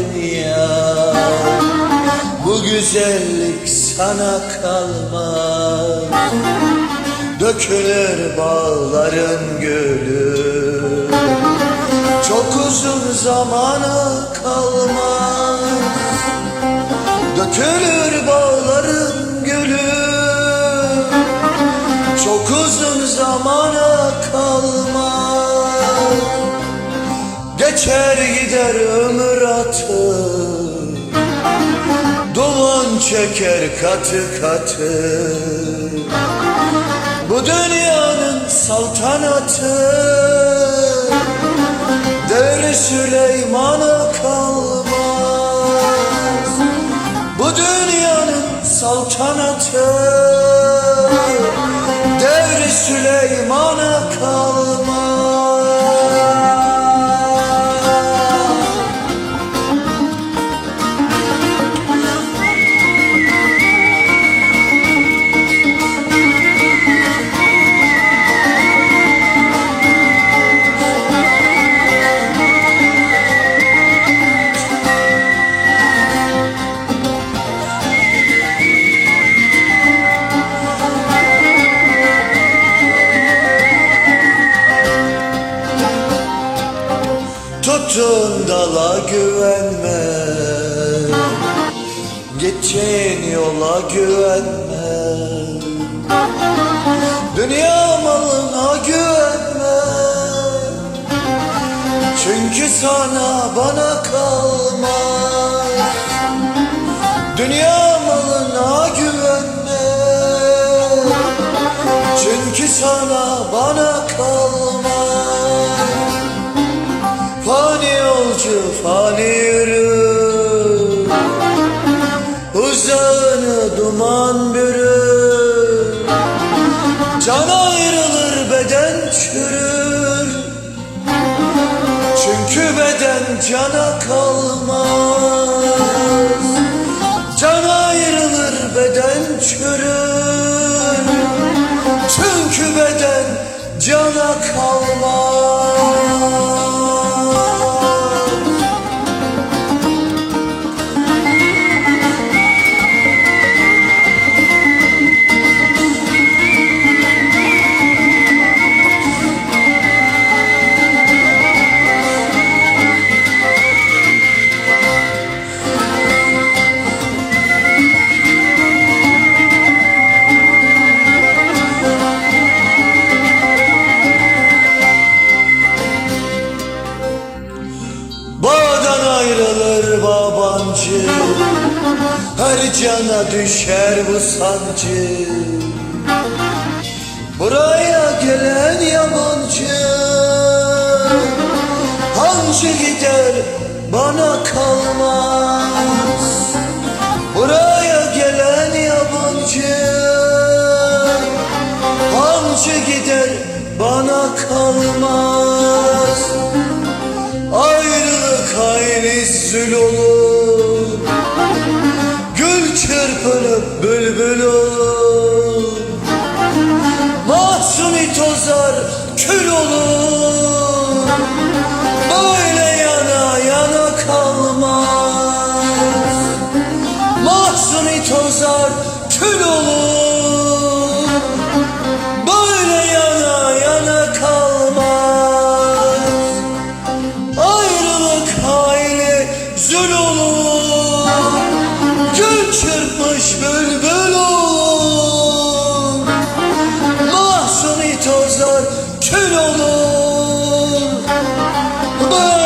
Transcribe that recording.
Dünya. Bu güzellik sana kalmaz. Dökülür bağların gölü. Çok uzun zamana kalmaz. Dökülür bağların gölü. Çok uzun zamana kalmaz Geçer gider ömür atı. Duman çeker katı katı. Bu dünyanın saltanatı. Devri Süleyman'a kalmaz. Bu dünyanın saltanatı. Devri Süleyman'a kalmaz Tutun dala güvenme. Gideceğin yola güvenme. Dünya malına güvenme. Çünkü sana bana kalmaz. Dünya malına güvenme. Çünkü sana bana kalmaz Can ayrılır beden çürür. Çünkü beden cana kalmaz Ayrılır babancı Her cana düşer bu sancı. Buraya gelen yabancı Hancı gider bana kalmaz. Buraya gelen yabancı Hancı gider bana kalmaz hayli zül olur. Gül çırpınıp bülbül olur. Mahsuni tozar kül olur Oh.